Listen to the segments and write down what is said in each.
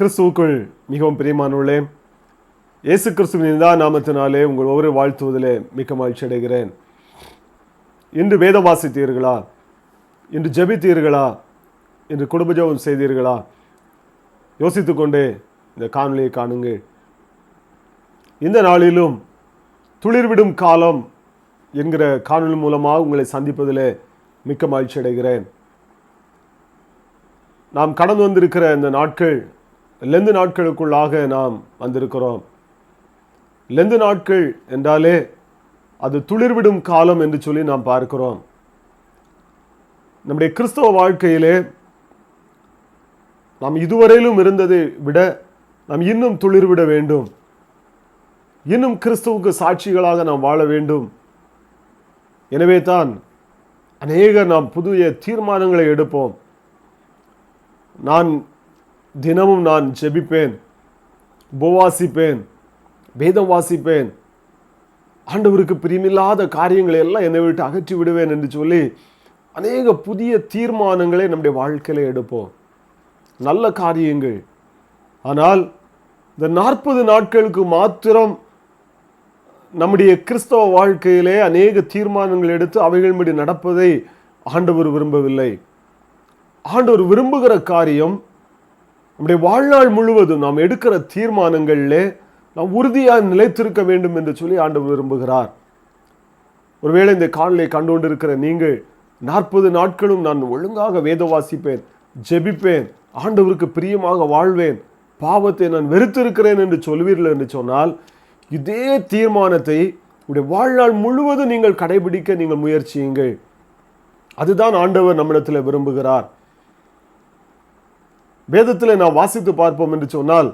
கிறிஸ்துவுக்குள் மிகவும் பிரியமானவர்களே இயேசு கிறிஸ்துவின் இந்த நாமத்தினாலே உங்கள் ஒவ்வொரு வாழ்த்துவதிலே மிக்க மகிழ்ச்சி அடைகிறேன். இன்று வேதம் வாசித்தீர்களா? இன்று ஜெபித்தீர்களா? இன்று குடும்ப ஜபம் செய்தீர்களா யோசித்துக்கொண்டே இந்த காணொலியை காணுங்கள். இந்த நாளிலும் துளிர்விடும் காலம் என்கிற காணொலி மூலமாக உங்களை சந்திப்பதிலே மிக்க மகிழ்ச்சி அடைகிறேன். நாம் கடந்து வந்திருக்கிற இந்த நாட்கள் லெந்து நாட்களுக்குள்ளாக நாம் வந்திருக்கிறோம். லெந்து நாட்கள் என்றாலே அது துளிர்விடும் காலம் என்று சொல்லி நாம் பார்க்கிறோம். நம்முடைய கிறிஸ்தவ வாழ்க்கையிலே நாம் இதுவரையிலும் இருந்ததை விட நாம் இன்னும் துளிர்விட வேண்டும். இன்னும் கிறிஸ்துவுக்கு சாட்சிகளாக நாம் வாழ வேண்டும். எனவே தான் அநேக நாம் புதிய தீர்மானங்களை எடுப்போம். நான் தினமும் நான் ஜெபிப்பேன் உபவாசிப்பேன் வேதம் வாசிப்பேன். ஆண்டவருக்கு பிரியமில்லாத காரியங்களை எல்லாம் என்னை விட்டு அகற்றி விடுவேன் என்று சொல்லி அநேக புதிய தீர்மானங்களை நம்முடைய வாழ்க்கையில் எடுப்போம். நல்ல காரியங்கள். ஆனால் இந்த நாற்பது நாட்களுக்கு மாத்திரம் நம்முடைய கிறிஸ்தவ வாழ்க்கையிலே அநேக தீர்மானங்கள் எடுத்து அவைகளின்படி நடப்பதை ஆண்டவர் விரும்பவில்லை. ஆண்டவர் விரும்புகிற காரியம் நம்முடைய வாழ்நாள் முழுவதும் நாம் எடுக்கிற தீர்மானங்களிலே நாம் உறுதியாக நிலைத்திருக்க வேண்டும் என்று சொல்லி ஆண்டவர் விரும்புகிறார். ஒருவேளை இந்த காணொலியை கண்டுகொண்டிருக்கிற நீங்கள் நாற்பது நாட்களும் நான் ஒழுங்காக வேத வாசிப்பேன் ஜெபிப்பேன் ஆண்டவருக்கு பிரியமாக வாழ்வேன் பாவத்தை நான் வெறுத்திருக்கிறேன் என்று சொல்வீர்கள் என்று சொன்னால் இதே தீர்மானத்தை உடைய வாழ்நாள் முழுவதும் நீங்கள் கடைபிடிக்க நீங்கள் முயற்சியுங்கள். அதுதான் ஆண்டவர் நம்மிடத்தில் விரும்புகிறார். வேதத்தில் நாம் வாசித்து பார்ப்போம் என்று சொன்னால்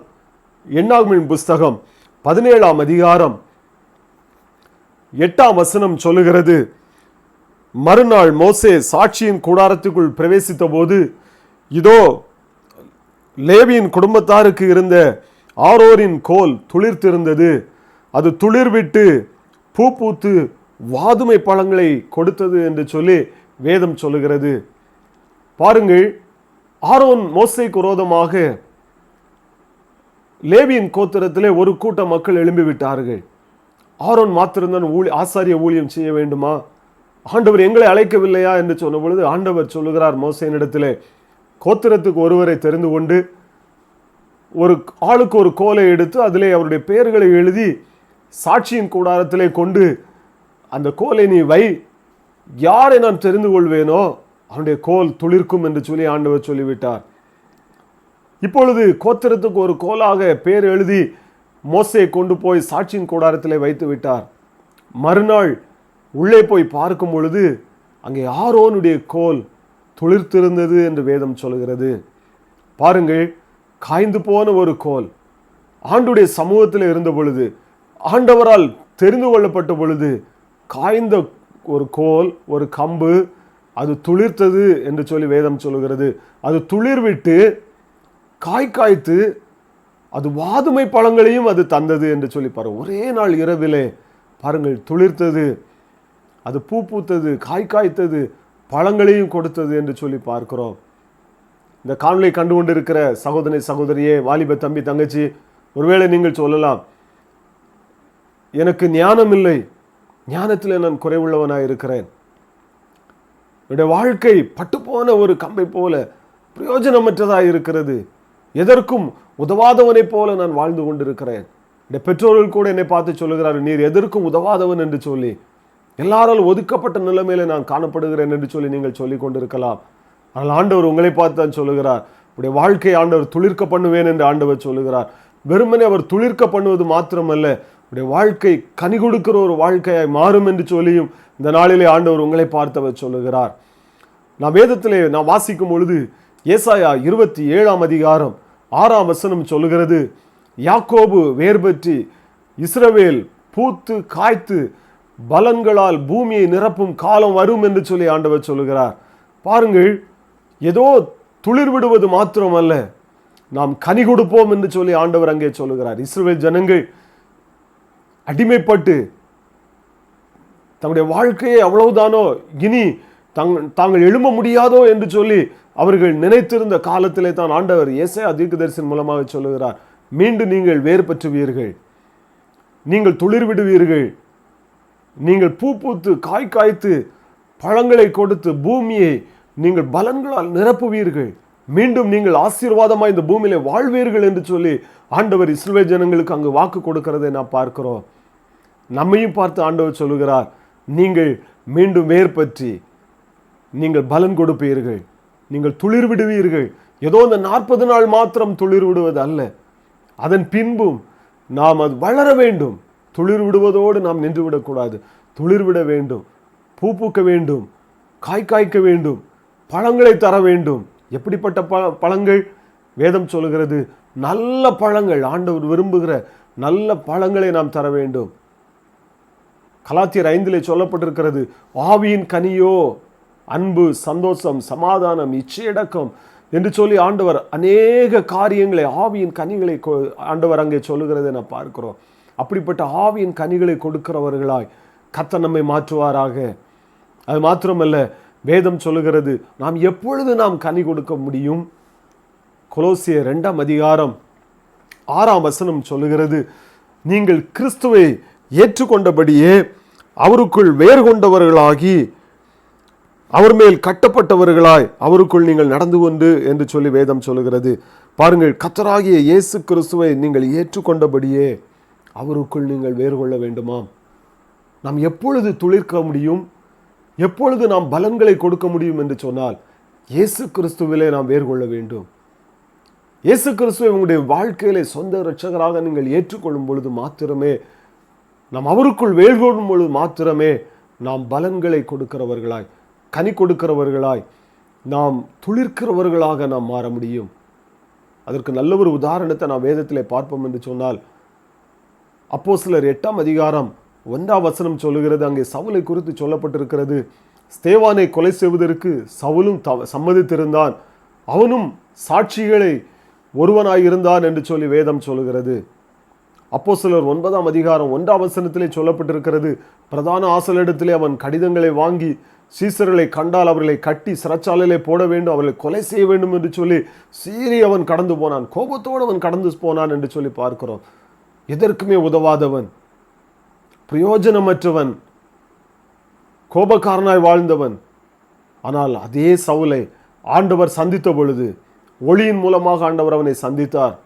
எண்ணாகுமின் புஸ்தகம் பதினேழாம் அதிகாரம் எட்டாம் வசனம் சொல்லுகிறது மறுநாள் மோசே சாட்சியின் கூடாரத்துக்குள் பிரவேசித்த போது இதோ லேவியின் குடும்பத்தாருக்கு இருந்த ஆரோரின் கோல் துளிர்த்திருந்தது. அது துளிர் விட்டு பூ பூத்து வாதுமை பழங்களை கொடுத்தது என்று சொல்லி வேதம் சொல்லுகிறது. பாருங்கள் ஆரோன் மோசைக்கு விரோதமாக லேவியின் கோத்திரத்திலே ஒரு கூட்ட மக்கள் எழும்பி விட்டார்கள் ஆரோன் மாத்திருந்தான் ஊழி ஆசாரிய ஊழியம் செய்ய வேண்டுமா? ஆண்டவர் எங்களை அழைக்கவில்லையா? என்று சொன்ன பொழுது ஆண்டவர் சொல்லுகிறார் மோசையினிடத்திலே கோத்திரத்துக்கு ஒருவரை தெரிந்து கொண்டு ஒரு ஆளுக்கு ஒரு கோலை எடுத்து அதிலே அவருடைய பெயர்களை எழுதி சாட்சியின் கூடாரத்திலே கொண்டு அந்த கோலை நீ வை. யாரை நான் தெரிந்து கொள்வேனோ? அவனுடைய கோல் துளிர்க்கும் என்று சொல்லி ஆண்டவர் சொல்லிவிட்டார். இப்பொழுது கோத்திரத்துக்கு ஒரு கோலாக பேர் எழுதி மோசையை கொண்டு போய் சாட்சியின் கூடாரத்தில் வைத்து விட்டார். மறுநாள் உள்ளே போய் பார்க்கும் பொழுது அங்கே ஆரோனுடைய கோல் துளிர்த்திருந்தது என்று வேதம் சொல்கிறது. பாருங்கள் காய்ந்து போன ஒரு கோல். ஆண்டுடைய சமூகத்தில் இருந்த பொழுது ஆண்டவரால் தெரிந்து கொள்ளப்பட்ட பொழுது காய்ந்த ஒரு கோல் ஒரு கம்பு அது துளிர்த்தது என்று சொல்லி வேதம் சொல்லுகிறது. அது துளிர்விட்டு காய் காய்த்து அது வாதுமை பழங்களையும் அது தந்தது என்று சொல்லி பாரு ஒரே நாள் இரவிலே பாருங்கள் துளிர்த்தது அது பூ பூத்தது காய் காய்த்தது பழங்களையும் கொடுத்தது என்று சொல்லி பார்க்கிறோம். இந்த காணொலியை கண்டு கொண்டிருக்கிற சகோதரி சகோதரியே வாலிப தம்பி தங்கச்சி ஒருவேளை நீங்கள் சொல்லலாம் எனக்கு ஞானம் இல்லை ஞானத்தில் நான் குறைவுள்ளவனாக இருக்கிறேன் என்னுடைய வாழ்க்கை பட்டுப்போன ஒரு கம்பை போல பிரயோஜனமற்றதாக இருக்கிறது. எதற்கும் உதவாதவனைப் போல நான் வாழ்ந்து கொண்டிருக்கிறேன். என்னுடைய பெற்றோர்கள் கூட என்னை பார்த்து சொல்லுகிறார்கள் நீர் எதற்கும் உதவாதவன் என்று சொல்லி. எல்லாரால் ஒதுக்கப்பட்ட நிலைமையில நான் காணப்படுகிறேன் என்று சொல்லி நீங்கள் சொல்லிக் கொண்டிருக்கலாம். ஆனால் ஆண்டவர் உங்களை பார்த்து தான் சொல்லுகிறார். உடைய வாழ்க்கை ஆண்டவர் துளிர்க்க பண்ணுவேன் என்று ஆண்டவர் சொல்லுகிறார். வெறுமனே அவர் துளிர்க்க பண்ணுவது மாத்திரமல்ல உடைய வாழ்க்கை கனி கொடுக்கிற ஒரு வாழ்க்கையாய் மாறும் என்று சொல்லியும் இந்த நாளிலே ஆண்டவர் உங்களை பார்த்தவர் சொல்லுகிறார். நான் வேதத்திலே நான் வாசிக்கும் பொழுது ஏசாயா இருபத்தி ஏழாம் அதிகாரம் ஆறாம் வசனம் சொல்லுகிறது யாக்கோபு வேர்பற்றி இஸ்ரவேல் பூத்து காய்த்து பலன்களால் பூமியை நிரப்பும் காலம் வரும் என்று சொல்லி ஆண்டவர் சொல்லுகிறார். பாருங்கள் ஏதோ துளிர் விடுவது மாத்திரமல்ல நாம் கனி கொடுப்போம் என்று சொல்லி ஆண்டவர் அங்கே சொல்லுகிறார். இஸ்ரவேல் ஜனங்கள் அடிமைப்பட்டு தங்களுடைய வாழ்க்கையை அவ்வளவுதானோ? இனி தங் தாங்கள் எழும்ப முடியாதோ என்று சொல்லி அவர்கள் நினைத்திருந்த காலத்திலே தான் ஆண்டவர் ஏசை தீர்க்கதரிசன் மூலமாக சொல்லுகிறார். மீண்டும் நீங்கள் வேறு பற்றுவீர்கள். நீங்கள் துளிர் விடுவீர்கள் நீங்கள் பூ பூத்து காய் காய்த்து பழங்களை கொடுத்து பூமியை நீங்கள் பலன்களால் நிரப்புவீர்கள். மீண்டும் நீங்கள் ஆசீர்வாதமாக இந்த பூமியில வாழ்வீர்கள் என்று சொல்லி ஆண்டவர் இஸ்ரவேல் ஜனங்களுக்கு அங்கு வாக்கு கொடுக்கிறதை நான் பார்க்கிறோம். நம்மையும் பார்த்து ஆண்டவர் சொல்லுகிறார். நீங்கள் மீண்டும் வேர் பற்றி நீங்கள் பலன் கொடுப்பீர்கள். நீங்கள் துளிர் விடுவீர்கள். ஏதோ இந்த நாற்பது நாள் மாத்திரம் துளிர் விடுவது அல்ல. அதன் பின்பும் நாம் அது வளர வேண்டும். துளிர் விடுவதோடு நாம் நின்று விடக்கூடாது. துளிர் விட வேண்டும். பூ பூக்க வேண்டும். காய் காய்க்க வேண்டும். பழங்களை தர வேண்டும். எப்படிப்பட்ட ப பழங்கள்? வேதம் சொல்லுகிறது நல்ல பழங்கள். ஆண்டவர் விரும்புகிற நல்ல பழங்களை நாம் தர வேண்டும். கலாத்தியர் ஐந்திலே சொல்லப்பட்டிருக்கிறது ஆவியின் கனியோ அன்பு சந்தோஷம் சமாதானம் இச்சையடக்கம் என்று சொல்லி ஆண்டவர் அநேக காரியங்களை ஆவியின் கனிகளை கொ- ஆண்டவர் அங்கே சொல்லுகிறதை நான் பார்க்கிறோம். அப்படிப்பட்ட ஆவியின் கனிகளை கொடுக்கிறவர்களாய் கத்த நம்மை மாற்றுவாராக. அது மாத்திரமல்ல வேதம் சொல்லுகிறது நாம் எப்பொழுது நாம் கனி கொடுக்க முடியும்? கொலோசிய ரெண்டாம் அதிகாரம் ஆறாம் வசனம் சொல்லுகிறது நீங்கள் கிறிஸ்துவை ஏற்றுக்கொண்டபடியே அவருக்குள் வேர் கொண்டவர்களாகி அவர் மேல் கட்டப்பட்டவர்களாய் அவருக்குள் நீங்கள் நடந்து கொண்டு என்று சொல்லி வேதம் சொல்லுகிறது. பாருங்கள் கத்தராகிய இயேசு கிறிஸ்துவை நீங்கள் ஏற்றுக்கொண்டபடியே அவருக்குள் நீங்கள் வேறு கொள்ள வேண்டுமாம். நாம் எப்பொழுது துளிர்க்க முடியும்? எப்பொழுது நாம் பலன்களை கொடுக்க முடியும் என்று சொன்னால் இயேசு கிறிஸ்துவிலே நாம் வேறு கொள்ள வேண்டும். இயேசு கிறிஸ்துவை உங்களுடைய வாழ்க்கையிலே சொந்த இரட்சகராக நீங்கள் ஏற்றுக்கொள்ளும் பொழுது மாத்திரமே நாம் அவருக்குள் வேள்கோடும் பொழுது மாத்திரமே நாம் பலன்களை கொடுக்கிறவர்களாய் கனி கொடுக்கிறவர்களாய் நாம் துளிர்க்கிறவர்களாக நாம் மாற முடியும். அதற்கு நல்ல ஒரு உதாரணத்தை நாம் வேதத்திலே பார்ப்போம் என்று சொன்னால் அப்போ சிலர் எட்டாம் அதிகாரம் ஒன்றாம் வசனம் சொல்லுகிறது. அங்கே சவுலை குறித்து சொல்லப்பட்டிருக்கிறது. ஸ்தேவானை கொலை செய்வதற்கு சவுலும் தவ- சம்மதித்திருந்தான். அவனும் சாட்சிகளை ஒருவனாயிருந்தான் என்று சொல்லி வேதம் சொல்லுகிறது. அப்போ சிலர் ஒன்பதாம் அதிகாரம் ஒன்றாம் வசனத்திலே சொல்லப்பட்டிருக்கிறது பிரதான ஆசலிடத்திலே அவன் கடிதங்களை வாங்கி சீசர்களை கண்டால் அவர்களை கட்டி சிறைச்சாலையிலே போட வேண்டும் அவர்களை கொலை செய்ய வேண்டும் என்று சொல்லி சீறி அவன் கடந்து போனான் கோபத்தோடு அவன் கடந்து போனான் என்று சொல்லி பார்க்கிறோம். எதற்குமே உதவாதவன் பிரயோஜனமற்றவன் கோபக்காரனாய் வாழ்ந்தவன். ஆனால் அதே சவுலை ஆண்டவர் சந்தித்த பொழுது ஒளியின் மூலமாக ஆண்டவர் அவனை சந்தித்தார்.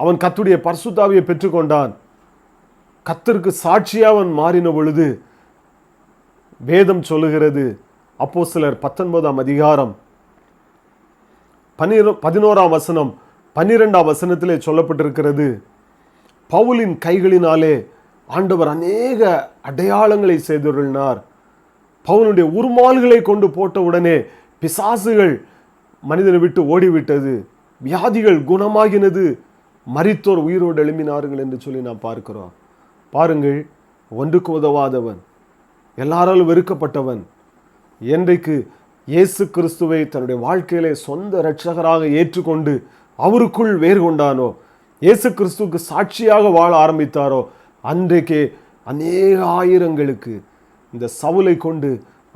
அவன் கத்துடைய பர்சுத்தாவியை பெற்றுக்கொண்டான். கத்திற்கு சாட்சியாக அவன் மாறின பொழுது வேதம் சொல்லுகிறது. அப்போ சிலர் பத்தொன்பதாம் அதிகாரம் பன்னிர பதினோராம் வசனம் பன்னிரெண்டாம் வசனத்திலே சொல்லப்பட்டிருக்கிறது. பவுலின் கைகளினாலே ஆண்டவர் அநேக அடையாளங்களை செய்துள்ளார் பவுனுடைய உருமால்களை கொண்டு போட்ட உடனே பிசாசுகள் மனிதனை விட்டு ஓடிவிட்டது. வியாதிகள் குணமாகினது. மறித்தோர் உயிரோடு எழும்பினார்கள் என்று சொல்லி நாம் பார்க்கிறோம். பாருங்கள் ஒன்றுக்கு உதவாதவன் எல்லாராலும் வெறுக்கப்பட்டவன் என்றைக்கு இயேசு கிறிஸ்துவை தன்னுடைய வாழ்க்கையிலே சொந்த இரட்சகராக ஏற்றுக்கொண்டு அவருக்குள் வேறு கொண்டானோ இயேசு கிறிஸ்துவுக்கு சாட்சியாக வாழ ஆரம்பித்தாரோ அன்றைக்கே அநேக ஆயிரங்களுக்கு இந்த சவுலை கொண்டு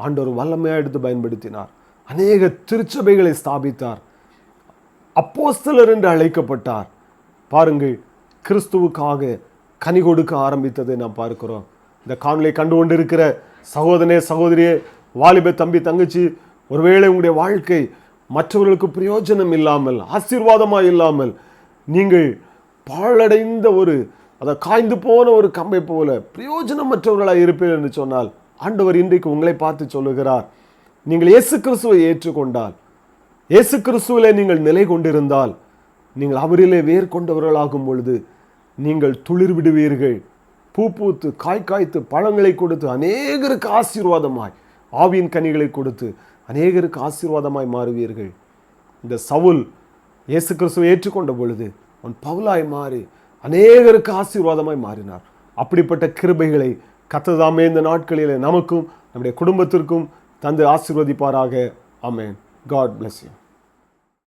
ஆண்டவர் வல்லமையாக எடுத்து பயன்படுத்தினார். அநேக திருச்சபைகளை ஸ்தாபித்தார். அப்போஸ்தலர் என்று அழைக்கப்பட்டார். பாருங்கள் கிறிஸ்துவுக்காக கனி கொடுக்க ஆரம்பித்ததை நாம் பார்க்கிறோம். இந்த காணொலியை கண்டு கொண்டிருக்கிற சகோதரனே சகோதரியே வாலிப தம்பி தங்கச்சி ஒருவேளை உங்களுடைய வாழ்க்கை மற்றவர்களுக்கு பிரயோஜனம் இல்லாமல் ஆசீர்வாதமாக இல்லாமல் நீங்கள் பாழடைந்த ஒரு அதை காய்ந்து போன ஒரு கம்பை போல பிரயோஜனமற்றவர்களாக இருப்பீர்கள் என்று சொன்னால் ஆண்டவர் இன்றைக்கு உங்களை பார்த்து சொல்லுகிறார். நீங்கள் இயேசு கிறிஸ்துவை ஏற்றுக்கொண்டால் இயேசு கிறிஸ்துவிலே நீங்கள் நிலை கொண்டிருந்தால் நீங்கள் அவரிலே வேர் கொண்டவர்களாகும் பொழுது நீங்கள் துளிர் விடுவீர்கள் பூ பூத்து காய் காய்த்து பழங்களை கொடுத்து அநேகருக்கு ஆசீர்வாதமாய் ஆவியின் கனிகளை கொடுத்து அநேகருக்கு ஆசீர்வாதமாய் மாறுவீர்கள். இந்த சவுல் இயேசு கிறிஸ்துவை ஏற்றுக்கொண்ட பொழுது அவன் பவுலாய் மாறி அநேகருக்கு ஆசீர்வாதமாய் மாறினார். அப்படிப்பட்ட கிருபைகளை கத்ததாமே இந்த நாட்களிலே நமக்கும் நம்முடைய குடும்பத்திற்கும் தந்து ஆசீர்வதிப்பாராக. அமேன் காட் பிளஸ் யூ